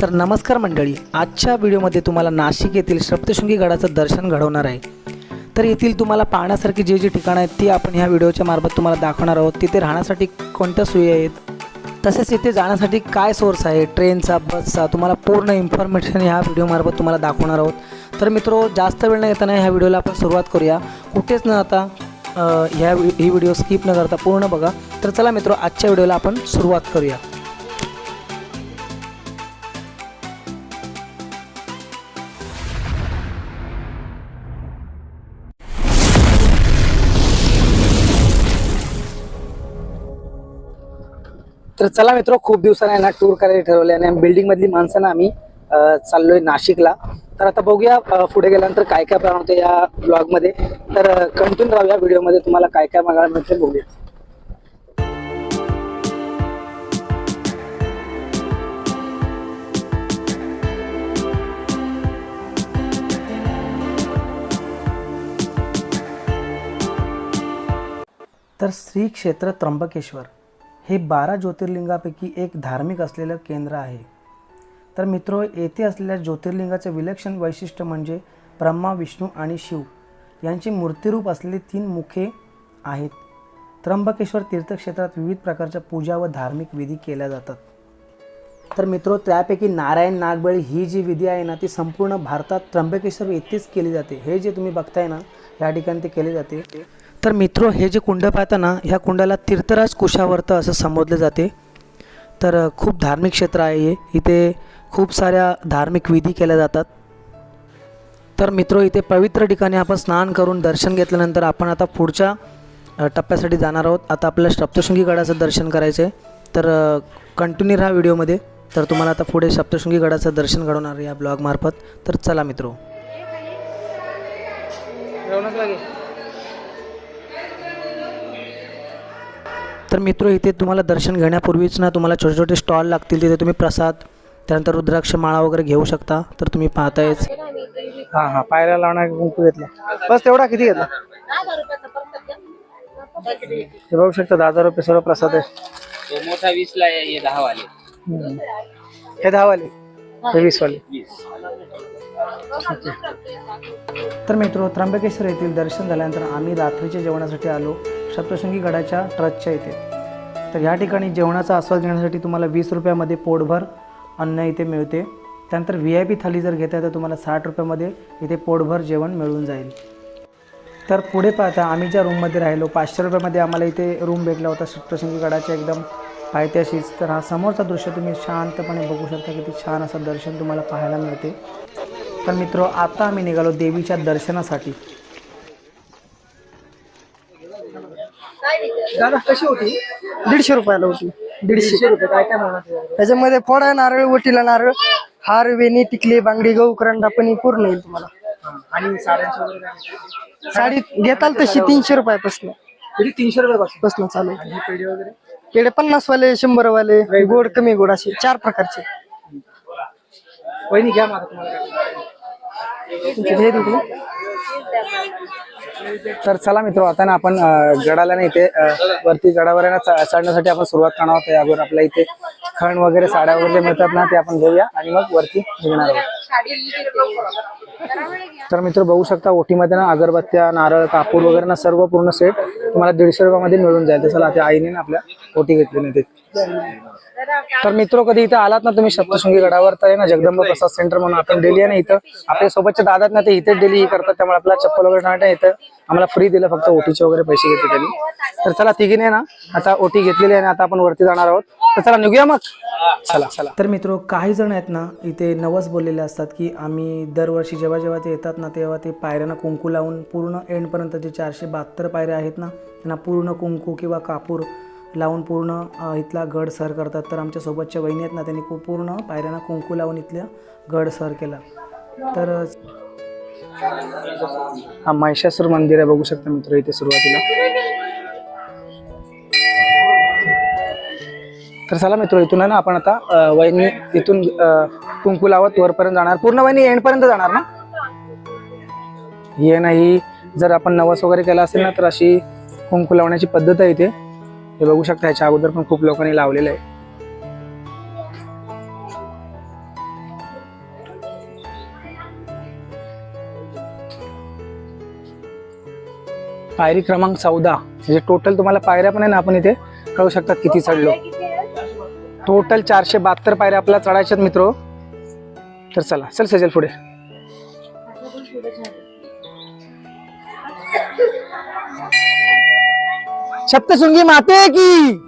तर नमस्कार मंडळी आजच्या व्हिडिओमध्ये तुम्हाला नाशिक येथील सप्तशृंगी गडाचं दर्शन घडवणार आहे. तर येथील तुम्हाला पाहण्यासारखी जे जे ठिकाणं आहेत ती आपण ह्या व्हिडिओच्या मार्फत तुम्हाला दाखवणार आहोत. तिथे राहण्यासाठी कोणत्या सोयी आहेत? तसेच इथे जाण्यासाठी काय सोर्स आहे? ट्रेनचा बसचा तुम्हाला पूर्ण इन्फॉर्मेशन ह्या व्हिडिओमार्फत तुम्हाला दाखवणार आहोत. तर मित्रो जास्त वेळ न येताना ह्या व्हिडिओला आपण सुरुवात करूया. कुठेच न आता ह्या ही व्हिडिओ स्किप न करता पूर्ण बघा. तर चला मित्रो आजच्या व्हिडिओला आपण सुरुवात करूया. तर चला मित्र खूप दिवसांनी आहे ना टूर करायला ठरवले आणि बिल्डिंग मधली माणसं ना आम्ही चाललोय नाशिकला. तर आता बघूया पुढे गेल्यानंतर काय काय प्लॅन होते या ब्लॉगमध्ये. तर कंटिन्यू राहूया व्हिडिओमध्ये तुम्हाला काय काय बघायला मिळते बघूया. तर श्री क्षेत्र त्र्यंबकेश्वर. हे बारा ज्योतिर्लिंगापैकी एक धार्मिक असलेलं केंद्र आहे. तर मित्रो येथे असलेल्या ज्योतिर्लिंगाचे विलक्षण वैशिष्ट्य म्हणजे ब्रह्मा विष्णू आणि शिव यांची मूर्तिरूप असलेली तीन मुखे आहेत. त्र्यंबकेश्वर तीर्थक्षेत्रात विविध प्रकारच्या पूजा व धार्मिक विधी केल्या जातात. तर मित्रो त्यापैकी नारायण नागबळी ही जी विधी आहे ना ती संपूर्ण भारतात त्र्यंबकेश्वर येथेच केली जाते. हे जे तुम्ही बघताय ना या ठिकाणी ते केले जाते. तर मित्रो हे जे कुंड पाहता ना ह्या कुंडाला तीर्थराज कुशावर्त असं संबोधले जाते. तर खूप धार्मिक क्षेत्र आहे हे. इथे खूप साऱ्या धार्मिक विधी केल्या जातात. तर मित्रो इथे पवित्र ठिकाणी आपण स्नान करून दर्शन घेतल्यानंतर आपण आता पुढच्या टप्प्यासाठी जाणार आहोत. आता आपल्याला सप्तशृंगी गडाचं दर्शन करायचं आहे तर कंटिन्यू राहा व्हिडिओमध्ये. तर तुम्हाला आता पुढे सप्तशृंगी गडाचं दर्शन घडवणार आहे या ब्लॉगमार्फत. तर चला मित्रो. तर मित्रो इथे तुम्हाला दर्शन घेण्यापूर्वीच ना तुम्हाला छोटे छोटे स्टॉल लागतील तिथे तुम्ही प्रसाद त्यानंतर रुद्राक्ष माळा वगैरे घेऊ शकता तर तुम्ही पाहतायच. हां हां पायऱ्या लावणार कुंकू घेतला? बस तेवढा किती घेतला? हे बघू शकता दहा हजार रुपये सर्व प्रसाद आहे. मोठा वीस ला आहे हे दहा वाले. हे दहावाले? हे वीसवाले. वीस. तर मित्रो त्र्यंबकेश्वर येथील दर्शन झाल्यानंतर आम्ही रात्रीच्या जेवणासाठी आलो. सप्तशृंगी गडाच्या ट्रस्टच्या इथे. तर ह्या ठिकाणी जेवणाचा आस्वाद घेण्यासाठी तुम्हाला वीस रुपयामध्ये पोटभर अन्न इथे मिळते. त्यानंतर व्ही आय पी थाली जर घेताय तर तुम्हाला साठ रुपयामध्ये इथे पोटभर जेवण मिळून जाईल. तर पुढे पाहता आम्ही ज्या रूममध्ये राहिलो पाचशे रुपयामध्ये आम्हाला इथे रूम भेटला होता सप्तशृंगी गडाच्या एकदम पायथ्याशीच. तर हा समोरचा दृश्य तुम्ही शांतपणे बघू शकता किती छान असं दर्शन तुम्हाला पाहायला मिळते. तर मित्र आता आम्ही निघालो देवीच्या दर्शनासाठी. दादा कशी होती? दीडशे रुपयाला होती. दीडशे रुपये काय काय म्हणत त्याच्यामध्ये फोडा नारळ वटीला नारळ हार वेणी टिकली बांगडी गहू करंडा पण पूर्ण येईल तुम्हाला. आणि साड्यांची वगैरे काय? साडी घेताल तशी तीनशे रुपयापासून. तरी तीनशे रुपये पासून पासून चालू. आणि हे पेढे वगैरे? केडे पन्नास वाले शंभर वाले गोड कमी गोड असे चार प्रकारचे. वहिनी घ्या मला तुम्हाला. काय. तुमचे तर चला मित्र आता ना आपण अं, गडाला ना इथे अं, वरती गडावर आहे ना चढण्यासाठी आपण सुरुवात करणार आहोत. यावर आपल्या इथे खण वगैरे साड्या वगैरे मिळतात ना ते आपण घेऊया आणि मग वरती निघणार आहोत. तर मित्र बघू शकता ओटीमध्ये ना अगरबत्त्या नारळ कापूर वगैरे ना सर्व पूर्ण सेट तुम्हाला दीडशे रुपयामध्ये मिळून जाईल. तर चला त्या आईने ना आपल्या ओटी घेतली नाही ते तर मित्र कधी इथं आलात ना तुम्ही सप्तशृंगी गडावर तर आहे ना जगदंबा प्रसाद सेंटर म्हणून आपण डेली आहे ना इथं आपल्या सोबतच्या दादात ना ते इथेच डेली हे करतात त्यामुळे आपल्याला चप्पल वगैरे नाही इथं आम्हाला फ्री दिलं फक्त ओटीचे वगैरे पैसे घेते त्यांनी. तर चला तिघीने ना आता ओटी घेतलेली आहे ना आता आपण वरती जाणार आहोत. तर चला निघूया मग? चला चला. तर मित्र काही जण आहेत ना इथे नवस बोललेले असतात की आम्ही दरवर्षी जेव्हा जेव्हा ते येतात ना तेव्हा ते पायऱ्यांना कुंकू लावून पूर्ण एंडपर्यंत जे चारशे बहात्तर पायऱ्या आहेत ना त्यांना पूर्ण कुंकू किंवा कापूर लावून पूर्ण इथला गड सर करतात. तर आमच्या सोबतच्या वहिनी आहेत ना त्यांनी खूप पूर्ण पायऱ्यांना कुंकू लावून इथल्या गड सर केला. तर हा महिषासूर मंदिर आहे बघू शकता मित्र इथे सुरुवातीला. तर चला मित्र इथून आहे ना आपण आता वहिनी इथून कुंकू लावत वरपर्यंत जाणार. पूर्ण वहिनी एंडपर्यंत जाणार ना? हे नाही जर आपण नवस वगैरे केला असेल ना तर अशी कुंकू लावण्याची पद्धत आहे इथे. हे बघू शकता ह्याच्या अगोदर पण खूप लोकांनी लावलेलं आहे. पायरी क्रमांक चौदा. म्हणजे टोटल तुम्हाला पायऱ्या पण आहे ना आपण इथे कळू शकतात किती चढलो. टोटल चारशे बहात्तर पायऱ्या आपल्याला चढायच्यात मित्र. तर चला चल सजेल पुढे. सप्तशृंगी माते की।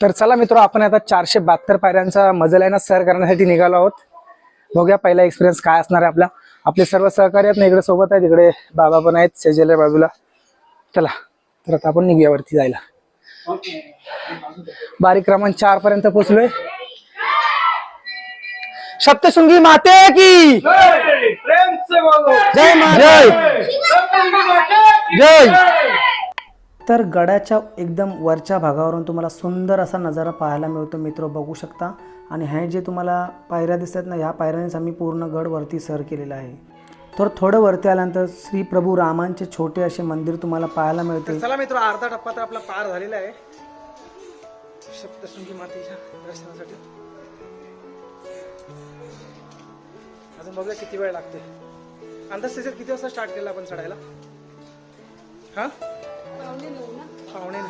तर चला मित्र आपण आता चारशे बहात्तर पायऱ्यांचा मजल आहे ना सर करण्यासाठी निघालो आहोत. बघूया पहिला एक्सपिरियन्स काय असणार आहे आपला. आपले सर्व सहकारी आहेत ना इकडे सोबत आहेत इकडे बाबा पण आहेत सेजेल बाजूला. चला तर आता आपण निघूया वरती जायला. बारीक क्रमांक चार पर्यंत पोहोचलोय सप्तशृंगी माते की! जय जय! जय! तर गडाच्या एकदम वरच्या भागावरून तुम्हाला सुंदर असा नजारा पाहायला मिळतो. मित्र बघू शकता. आणि हे जे तुम्हाला पायऱ्या दिसतात ना ह्या पायऱ्यांनीच आम्ही पूर्ण गड वरती सर केलेला आहे. तर थोडं वरती आल्यानंतर श्री प्रभू रामांचे छोटे असे मंदिर तुम्हाला पाहायला मिळते चला मित्र अर्धा टप्पा तर आपला पार झालेला आहे. सप्तशृंगी मातेच्या दर्शनासाठी. अजून बघूया किती वेळ लागते. अंदाज त्याच्यात किती वाजता स्टार्ट केला आपण चढायला? हा? नऊ.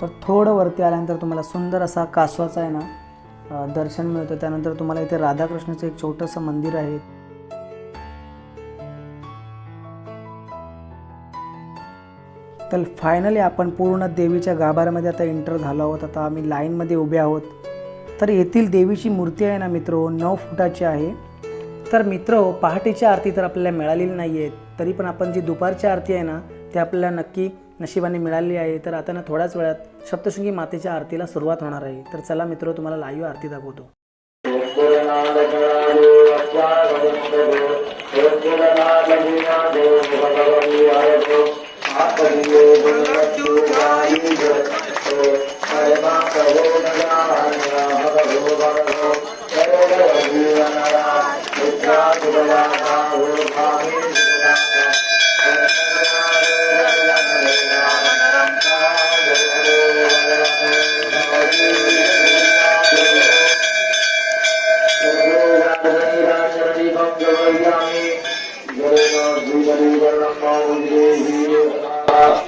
तर थोडं वरती आल्यानंतर तुम्हाला सुंदर असा कासवाचा आहे ना दर्शन मिळतं. त्यानंतर तुम्हाला इथे राधाकृष्णाचं एक छोटंसं मंदिर आहे. तर फायनली आपण पूर्ण देवीच्या गाभाऱ्यामध्ये आता एंटर झालो आहोत. आता आम्ही लाईनमध्ये उभे आहोत. तर येथील देवीची मूर्ती आहे ना मित्र नऊ फुटाची आहे. तर मित्र पहाटेची आरती तर आपल्याला मिळालेली नाही आहे तरी पण आपण जी दुपारची आरती आहे ना ती आपल्याला नक्की नशिबाने मिळाली आहे तर आता ना थोड्याच वेळात सप्तशृंगी मातेच्या आरतीला सुरुवात होणार आहे तर चला मित्र तुम्हाला लाईव्ह आरती दाखवतो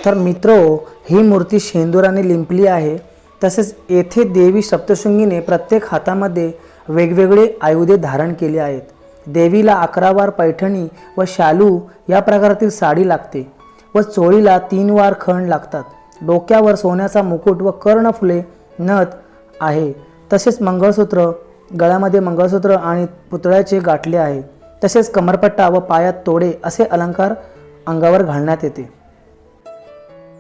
तर मित्र हो, ही मूर्ती शेंदुराने लिंपली आहे. तसेच येथे देवी सप्तशृंगीने प्रत्येक हातामध्ये वेगवेगळे आयुधे धारण केले आहेत. देवीला अकरावार पैठणी व शालू या प्रकारातील साडी लागते व चोळीला तीन वार खण लागतात. डोक्यावर सोन्याचा मुकुट व कर्णफुले नथ आहे. तसेच मंगळसूत्र गळ्यामध्ये मंगळसूत्र आणि पुतळ्याचे गाठले आहे. तसेच कमरपट्टा व पायात तोडे असे अलंकार अंगावर घालण्यात येते.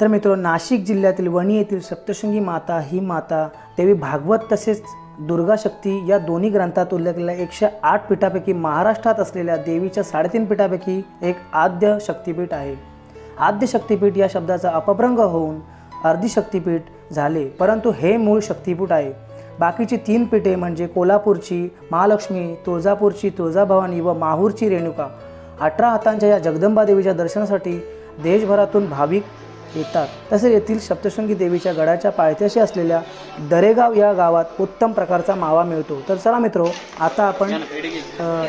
तर मित्र नाशिक जिल्ह्यातील वणी येथील सप्तशृंगी माता ही माता देवी भागवत तसेच दुर्गा शक्ती या दोन्ही ग्रंथात उल्लेखलेल्या एकशे आठ पीठापैकी महाराष्ट्रात असलेल्या देवीच्या साडेतीन पीठापैकी एक आद्य शक्तिपीठ आहे. आद्य शक्तिपीठ या शब्दाचा अपभ्रंग होऊन अर्धी शक्तिपीठ झाले परंतु हे मूळ शक्तिपीठ आहे. बाकीची तीन पीठे म्हणजे कोल्हापूरची महालक्ष्मी तुळजापूरची तुळजाभवानी व माहूरची रेणुका अठरा हातांच्या या जगदंबा देवीच्या दर्शनासाठी देशभरातून भाविक येतात. तसेच येथील सप्तशृंगी देवीच्या गडाच्या पायथ्याशी असलेल्या दरेगाव या गावात उत्तम प्रकारचा मावा मिळतो. तर चला मित्रो आता आपण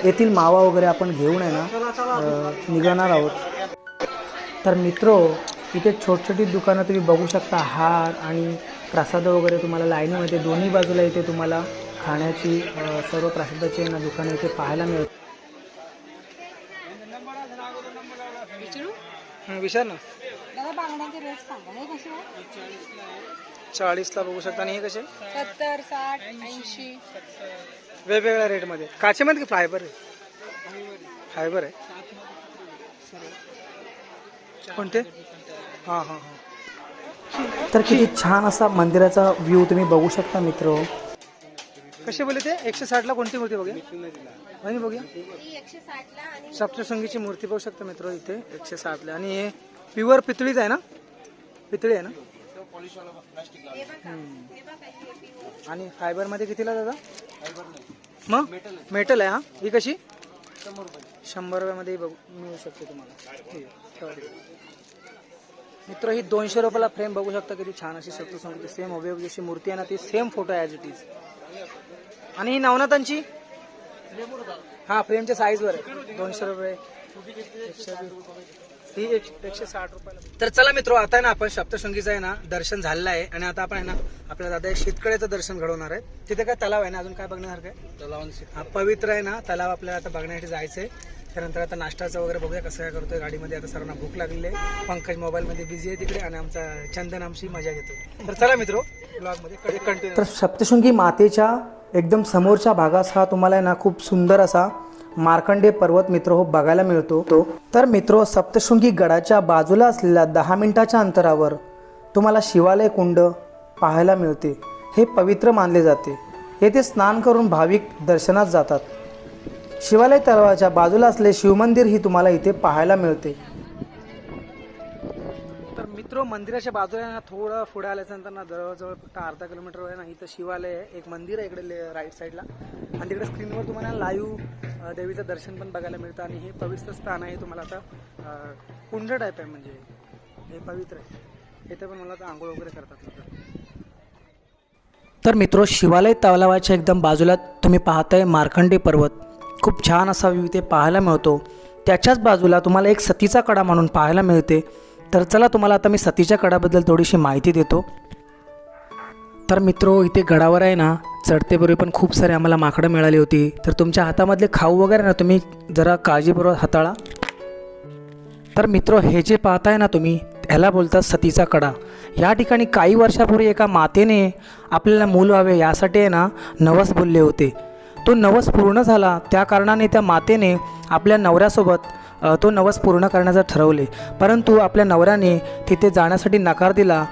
येथील मावा वगैरे आपण घेऊन आहे ना निघणार आहोत. तर मित्रो इथे छोट छोटी दुकानं तुम्ही बघू शकता. हार आणि प्रसाद वगैरे तुम्हाला लाईनीमध्ये दोन्ही बाजूला इथे तुम्हाला खाण्याची सर्व प्रसादाची ना दुकानं इथे पाहायला मिळतात. विचार ना. बांगड्यांचे रेट सांगा. हे कसे आहे चाळीसला बघू शकता. आणि हे कसे? सत्तर साठ ऐंशी. वेगवेगळ्या रेटमध्ये काचेमध्ये की फायबर आहे? फायबर आहे. कोणते? हां हां हां. तर किती छान असा मंदिराचा व्ह्यू तुम्ही बघू शकता मित्र. कसे बोलले ते? एकशे साठला कोणती मूर्ती बघूया? आणि बघूया. सप्तशृंगीची मूर्ती बघू शकता मित्र इथे. एकशे साठला. आणि हे प्युअर पितळीच आहे ना? पितळी आहे ना? आणि फायबरमध्ये कितीला दादा? मग? मेटल आहे हा? ही कशी? शंभर रुपयामध्ये बघू मिळू शकते तुम्हाला. मित्र ही दोनशे रुपयाला फ्रेम बघू शकता किती छान अशी सप्तशृंगीची सेम अवयव जशी मूर्ती आहे ना ती same photo as it is आणि ही नवनाथांची? हा फ्रेमच्या साईजवर आहे. दोनशे रुपये. ही एक- एकशे साठ रुपयाला तर चला मित्र आता आहे ना आपण सप्तशृंगीचं आहे ना दर्शन झालेलं आहे. आणि आता आपण आहे ना आपल्या दादा शेतकऱ्याचं दर्शन घडवणार आहे. तिथे काय तलाव आहे ना? अजून काय बघण्यासारखं आहे? तलाव हा पवित्र आहे ना तलाव आपल्याला आता बघण्यासाठी जायचं आहे त्यानंतर आता नाश्ताचं वगैरे बघूया कसं काय करतोय. गाडीमध्ये आता सर्वांना भूक लागलेली आहे. पंकज मोबाईलमध्ये बिझी आहे तिकडे आणि आमचा चंदन आमची मजा घेतो तर चला मित्र ब्लॉगमध्ये कंटिन्यू तर सप्तशृंगी मातेच्या एकदम समोरच्या भागास हा तुम्हाला आहे ना खूप सुंदर असा मार्कंडे पर्वत मित्र हो बघायला मिळतो. तो तर मित्र हो सप्तशृंगी गडाच्या बाजूला असलेल्या दहा मिनिटाच्या अंतरावर तुम्हाला शिवालय कुंड पाहायला मिळते. हे पवित्र मानले जाते. येथे स्नान करून भाविक दर्शनास जातात. शिवालय तलावाच्या बाजूला असलेले शिवमंदिर ही तुम्हाला इथे पाहायला मिळते. मित्र मंदिराच्या बाजूला ना थोडं पुढे आल्याच्यानंतर ना जवळजवळ फक्त अर्धा किलोमीटर आहे ना इथं शिवालय आहे. एक मंदिर आहे इकडे राईट साईडला आणि तिकडे स्क्रीनवर तुम्हाला लाईव्ह देवीचं दर्शन पण बघायला मिळतं. आणि हे पवित्र स्थान आहे तुम्हाला आता कुंड टाईप आहे म्हणजे हे पवित्र आहे. इथे पण मला आता आंघोळ वगैरे करतात लोकं. तर मित्रो शिवालय तलावाच्या एकदम बाजूला तुम्ही पाहताय मार्कंडे पर्वत. खूप छान असा व्यू इथे पाहायला मिळतो. त्याच्याच बाजूला तुम्हाला एक सतीचा कडा म्हणून पाहायला मिळते. तर चला तुम्हाला आता मी सतीच्या कडाबद्दल थोडीशी माहिती देतो. तर मित्रो इथे गडावर आहे ना चढतेपूर्वी पण खूप सारे आम्हाला माकडं मिळाली होती. तर तुमच्या हातामधले खाऊ वगैरे ना तुम्ही जरा काळजीपूर्वक हाताळा. तर मित्र हे जे पाहताय ना तुम्ही ह्याला बोलतात सतीचा कडा. या ठिकाणी काही वर्षापूर्वी एका मातेने आपल्याला मूल व्हावे यासाठी आहे ना नवस बोलले होते. तो नवस पूर्ण झाला त्या कारणाने त्या मातेने आपल्या नवऱ्यासोबत तो नवस पूर्ण करण्याचं ठरवले. परंतु आपल्या नवऱ्याने तिथे जाण्यासाठी नकार दिला.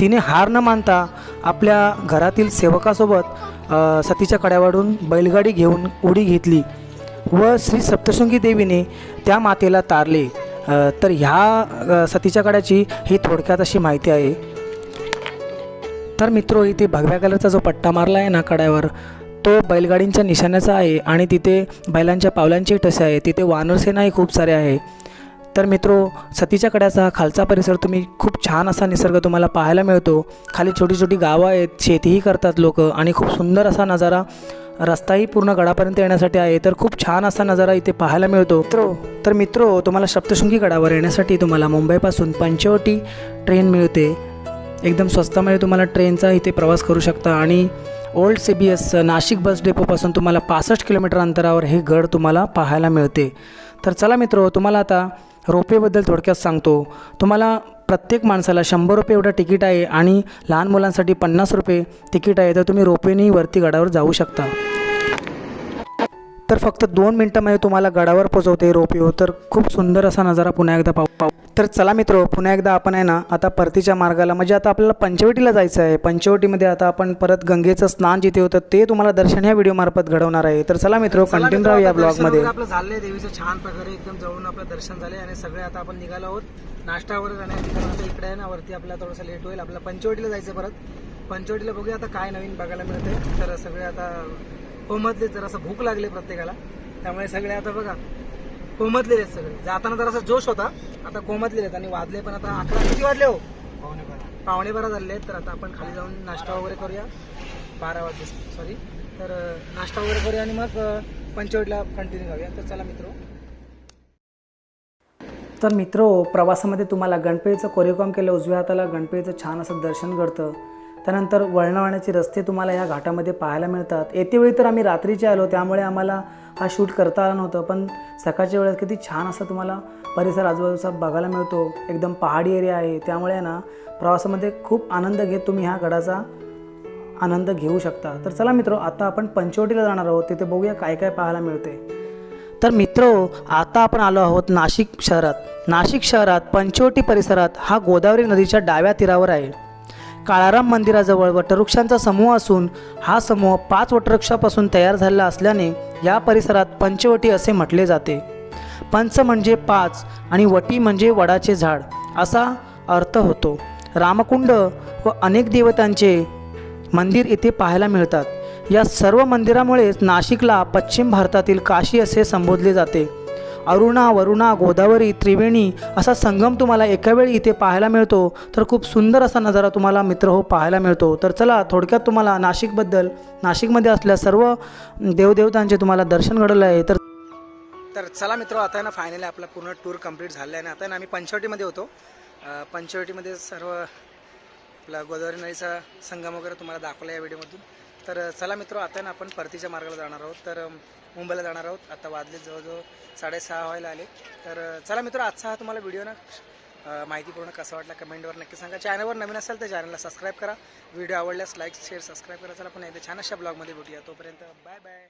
तिने हार न मानता आपल्या घरातील सेवकासोबत सतीच्या कड्यावरून बैलगाडी घेऊन उडी घेतली व श्री सप्तशृंगी देवीने त्या मातेला तारले. तर ह्या सतीच्या कड्याची ही थोडक्यात अशी माहिती आहे. तर मित्रो इथे भगव्या कलरचा जो पट्टा मारला आहे ना कड्यावर तो बैलगाडींच्या निशाण्याचा आहे आणि तिथे बैलांच्या पावलांचे ठसे आहे तिथे वानरसेनाही खूप सारे आहे. तर मित्रो सतीच्या कड्याचा हा खालचा परिसर तुम्ही खूप छान असा निसर्ग तुम्हाला पाहायला मिळतो. खाली छोटी छोटी गावं आहेत शेतीही करतात लोक आणि खूप सुंदर असा नजारा रस्ताही पूर्ण गडापर्यंत येण्यासाठी आहे. तर खूप छान असा नजारा इथे पाहायला मिळतो. मित्रो तर मित्रो तुम्हाला सप्तशृंगी गडावर येण्यासाठी तुम्हाला मुंबईपासून पंचवटी ट्रेन मिळते. एकदम स्वस्तामध्ये तुम्हाला ट्रेनचा इथे प्रवास करू शकता आणि old C B S Nashik bus डेपोपासून तुम्हाला पासष्ट किलोमीटर अंतरावर हे गड तुम्हाला पाहायला मिळते. तर चला मित्र तुम्हाला आता रोपेबद्दल थोडक्यात सांगतो. तुम्हाला प्रत्येक माणसाला शंभर रुपये एवढं तिकीट आहे आणि लहान मुलांसाठी पन्नास रुपये तिकीट आहे तर तुम्ही रोपेने वरती गडावर जाऊ शकता. तर फक्त दोन मिनटामध्ये तुम्हाला गडावर पोचवते रोपिओ तर खूप सुंदर असा नजारा पुन्हा एकदा पाहू पाहू. तर चला मित्र पुन्हा एकदा आपण आहे ना आता परतीच्या मार्गाला म्हणजे आता आपल्याला पंचवटीला जायचं आहे. पंचवटीमध्ये आता आपण परत गंगेचं स्नान जिथे होतं ते तुम्हाला दर्शन ह्या व्हिडिओमार्फत घडवणार आहे. तर चला मित्र कंटिन्यू राहू या ब्लॉगमध्ये आपलं झालंय देवीचं छान प्रकारे एकदम जवळून आपलं दर्शन झाले आणि सगळे आता आपण निघालो आहोत. नाश्ता वगैरे जाण्यासाठी कारण आता इकडे आहे ना वरती आपल्याला थोडंसं लेट होईल. आपल्याला पंचवटीला जायचं परत. पंचवटीला बघूया आता काय नवीन बघायला मिळते तर सगळे आता कोमतले जरासं भूक लागली प्रत्येकाला त्यामुळे सगळे आता बघा कोमतलेले आहेत सगळे. जाताना जरासा जोश होता आता कोमतलेले आहेत आणि वाजले पण आता अकरा किती वाजले हो? पावणे बारा. झाले आहेत तर आता आपण खाली जाऊन नाश्ता वगैरे करूया. बारा वाजले सॉरी तर नाश्ता वगैरे करूया आणि मग पंचवटीला कंटिन्यू जाऊया. तर चला मित्र. तर मित्र प्रवासामध्ये तुम्हाला गणपतीचं कोरेकॉम केलं उजव्या हाताला गणपतीचं छान असं दर्शन घडतं. त्यानंतर वळणवळणाचे रस्ते तुम्हाला या घाटामध्ये पाहायला मिळतात. येते वेळी तर आम्ही रात्रीचे आलो त्यामुळे आम्हाला हा शूट करता आला नव्हतं. पण सकाळच्या वेळेस किती छान असं तुम्हाला परिसर आजूबाजूचा बघायला मिळतो. एकदम पहाडी एरिया आहे. त्यामुळे ना प्रवासामध्ये खूप आनंद घेत तुम्ही ह्या गडाचा आनंद घेऊ शकता. तर चला मित्र आता आपण पंचवटीला जाणार आहोत. तिथे बघूया काय काय पाहायला मिळते तर मित्र आता आपण आलो आहोत नाशिक शहरात. नाशिक शहरात पंचवटी परिसरात हा गोदावरी नदीच्या डाव्या तीरावर आहे. काळाराम मंदिराजवळ वटवृक्षांचा समूह असून हा समूह पाच वटवृक्षापासून तयार झालेला असल्याने या परिसरात पंचवटी असे म्हटले जाते. पंच म्हणजे पाच आणि वटी म्हणजे वडाचे झाड असा अर्थ होतो. रामकुंड व अनेक देवतांचे मंदिर इथे पाहायला मिळतात. या सर्व मंदिरामुळेच नाशिकला पश्चिम भारतातील काशी असे संबोधले जाते. अरुणा वरुणा गोदावरी त्रिवेणी असा संगम तुम्हाला एका वेळी इथे पाहायला मिळतो. तर खूप सुंदर असा नजारा तुम्हाला मित्र हो पाहायला मिळतो. तर चला थोडक्यात तुम्हाला नाशिकबद्दल नाशिकमध्ये असल्या सर्व देवदेवतांचे तुम्हाला दर्शन घडलं आहे. तर तर चला मित्र आता आहे ना फायनली आपला पूर्ण टूर कंप्लीट झाला आहे. ना आता ना आम्ही पंचवटीमध्ये होतो. पंचवटीमध्ये सर्व आपला गोदावरी नदीचा संगम वगैरे तुम्हाला दाखवला या व्हिडिओमधून तर चला मित्र आता ना आपण परतीच्या मार्गाला जाणार आहोत. तर मुंबईला जाणार आहोत. आता वाजले जवळजवळ साडेसहा व्हायला आले. तर चला मित्र आजचा हा तुम्हाला व्हिडिओ ना माहिती माहितीपूर्ण कसा वाटला कमेंटवर नक्की सांगा. चॅनलवर नवीन असेल तर चॅनलला सबस्क्राईब करा. व्हिडिओ आवडल्यास लाईक शेअर सबस्क्राईब करा. चला पण एकदा छान अशा ब्लॉगमध्ये भेटूया. तोपर्यंत बाय बाय.